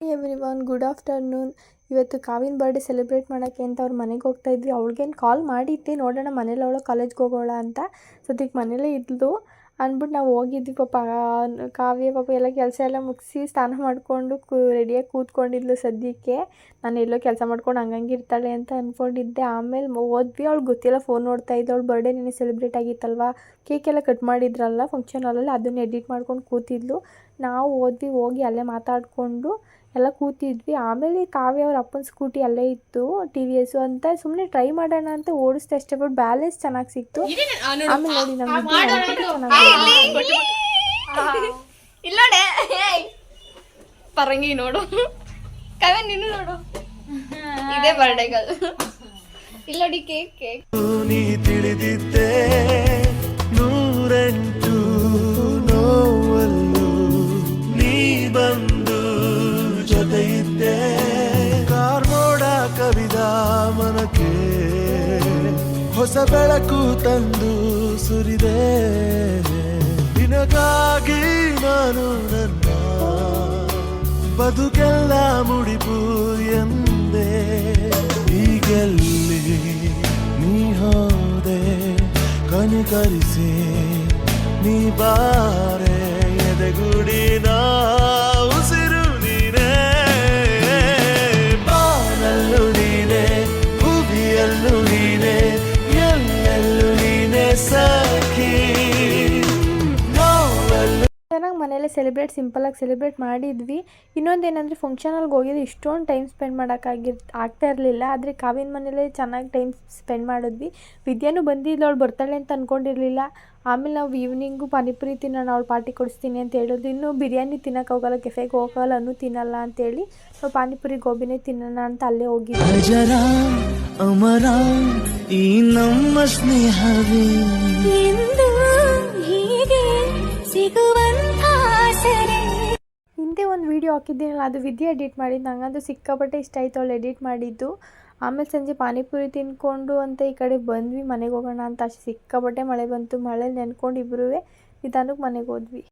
Every one good afternoon ಇವತ್ತು ಕಾವಿನ birthday celebrate ಮಾಡೋಕ್ಕೆ ಅಂತ ಅವ್ರ ಮನೆಗೆ ಹೋಗ್ತಾ ಇದ್ವಿ. ಅವ್ಳಿಗೇನು ಕಾಲ್ ಮಾಡಿದ್ದೆ, ನೋಡೋಣ ಮನೇಲಿ ಅವಳು ಕಾಲೇಜ್ಗೆ ಹೋಗೋಳ ಅಂತ. ಸದ್ಯಕ್ಕೆ ಮನೇಲೇ ಇದ್ಲು. ಅಂದ್ಬಿಟ್ಟು ನಾವು ಹೋಗಿದ್ವಿ ಪಾಪ. ಕಾವ್ಯ ಪಾಪ ಎಲ್ಲ ಕೆಲಸ ಎಲ್ಲ ಮುಗಿಸಿ ಸ್ನಾನ ಮಾಡಿಕೊಂಡು ಕೂ ರೆಡಿಯಾಗಿ ಕೂತ್ಕೊಂಡಿದ್ಲು ಸದ್ಯಕ್ಕೆ. ನಾನು ಎಲ್ಲೋ ಕೆಲಸ ಮಾಡ್ಕೊಂಡು ಹಂಗಂಗೆ ಇರ್ತಾಳೆ ಅಂತ ಅಂದ್ಕೊಂಡಿದ್ದೆ ಆಮೇಲೆ ಹೋದ್ವಿ. ಅವ್ಳು ಗೊತ್ತಿಲ್ಲ ಫೋನ್ ನೋಡ್ತಾ ಇದ್ದೆ ಅವಳು ಬರ್ಡೇ ನೆನೆ ಸೆಲೆಬ್ರೇಟ್ ಆಗಿತ್ತಲ್ವ? ಕೇಕ್ ಎಲ್ಲ ಕಟ್ ಮಾಡಿದ್ರಲ್ಲ ಫಂಕ್ಷನ್ ಹಾಲಲ್ಲಿ ಅದನ್ನು ಎಡಿಟ್ ಮಾಡ್ಕೊಂಡು ಕೂತಿದ್ಲು. ನಾವು ಹೋದ್ವಿ ಹೋಗಿ ಅಲ್ಲೇ ಮಾತಾಡಿಕೊಂಡು ಎಲ್ಲ ಕೂತಿದ್ವಿ. ಆಮೇಲೆ ಕಾವ್ಯ ಅವ್ರ ಅಪ್ಪನ ಸ್ಕೂಟಿ ಅಲ್ಲೇ ಇತ್ತು ಟಿ ವಿ ಎಸ್ ಅಂತ. ಸುಮ್ಮನೆ ಟ್ರೈ ಮಾಡೋಣ ಅಂತ ಓಡಿಸ್ತಾ ಅಷ್ಟೇ ಬಟ್ ಬ್ಯಾಲೆನ್ಸ್ ಚೆನ್ನಾಗಿ ಸಿಕ್ತು. ಆಮೇಲೆ ನೋಡಿ ನಮ್ಮ ಇಲ್ಲ. ಪರಂಗಿ ನೋಡು. ಕವೆ ನೀನು ನೋಡು. ಇದೇ ಬರ್ಡೇಗಳು ಇಲ್ಲೋಡಿ ಕೇಕ್ ಕೇಕ್ ನೀ ತಿಳಿದಿದ್ದೆ. ಮನಕ್ಕೆ ಹೊಸ ಬೆಳಕು ತಂದು ಸುರಿದೆ. ನಿನಗಾಗಿ ನಾನು ನನ್ನ ಬದುಕೆಲ್ಲ ಮುಡಿಪು ಎಂದೆ. ಈಗಲ್ಲಿ ನೀ ಹೋದೆ ಕನಿಕರಿಸಿ ನೀ ಬಾರೆ. ಚೆನ್ನಾಗಿ ಮನೇಲೆ ಸೆಲೆಬ್ರೇಟ್ ಸಿಂಪಲಾಗಿ ಸೆಲೆಬ್ರೇಟ್ ಮಾಡಿದ್ವಿ. ಇನ್ನೊಂದು ಏನಂದರೆ ಫಂಕ್ಷನಲ್ಲಿ ಹೋಗಿದ್ದು ಇಷ್ಟೊಂದು ಟೈಮ್ ಸ್ಪೆಂಡ್ ಮಾಡೋಕ್ಕಾಗಿರ್ ಆಗ್ತಾ ಇರಲಿಲ್ಲ. ಆದರೆ ಕಾವಿನ ಮನೇಲೆ ಚೆನ್ನಾಗಿ ಟೈಮ್ ಸ್ಪೆಂಡ್ ಮಾಡಿದ್ವಿ. ವಿದ್ಯಾನೂ ಬಂದಿದ್ಲು ಅವಳು ಬರ್ತಾಳೆ ಅಂತ ಅಂದ್ಕೊಂಡಿರಲಿಲ್ಲ ಆಮೇಲೆ ನಾವು ಈವ್ನಿಂಗು ಪಾನಿಪುರಿ ತಿನ್ನೋಣ ಅವಳು ಪಾರ್ಟಿ ಕೊಡಿಸ್ತೀನಿ ಅಂತ ಹೇಳಿದ್ರು ಇನ್ನೂ ಬಿರಿಯಾನಿ ತಿನ್ನೋಕೆ ಹೋಗಲ್ಲ ಕೆಫೆಗೆ ಹೋಗಲ್ಲ ಅನ್ನೂ ತಿನ್ನಲ್ಲ ಅಂತೇಳಿ ನಾವು ಪಾನಿಪುರಿ ಗೋಬಿನೇ ತಿನ್ನೋಣ ಅಂತ ಅಲ್ಲೇ ಹೋಗಿದ್ವಿ. ಒಂದು ವೀಡಿಯೋ ಹಾಕಿದ್ದೀನಲ್ಲ, ಅದು ವಿದ್ಯೆ ಎಡಿಟ್ ಮಾಡಿದ್ದು ನನಗಂತೂ ಸಿಕ್ಕಾಪಟ್ಟೆ ಇಷ್ಟ ಆಯಿತು ಅವಳು ಎಡಿಟ್ ಮಾಡಿದ್ದು. ಆಮೇಲೆ ಸಂಜೆ ಪಾನಿಪುರಿ ತಿನ್ಕೊಂಡು ಅಂತ ಈ ಕಡೆ ಬಂದ್ವಿ ಮನೆಗೆ ಹೋಗೋಣ ಅಂತ. ಅಷ್ಟು ಸಿಕ್ಕಾಪಟ್ಟೆ ಮಳೆ ಬಂತು ಮಳೆ ನೆನ್ಕೊಂಡು ಇಬ್ಬರೂ ನಿಧಾನಕ್ಕೆ ಮನೆಗೆ ಹೋದ್ವಿ.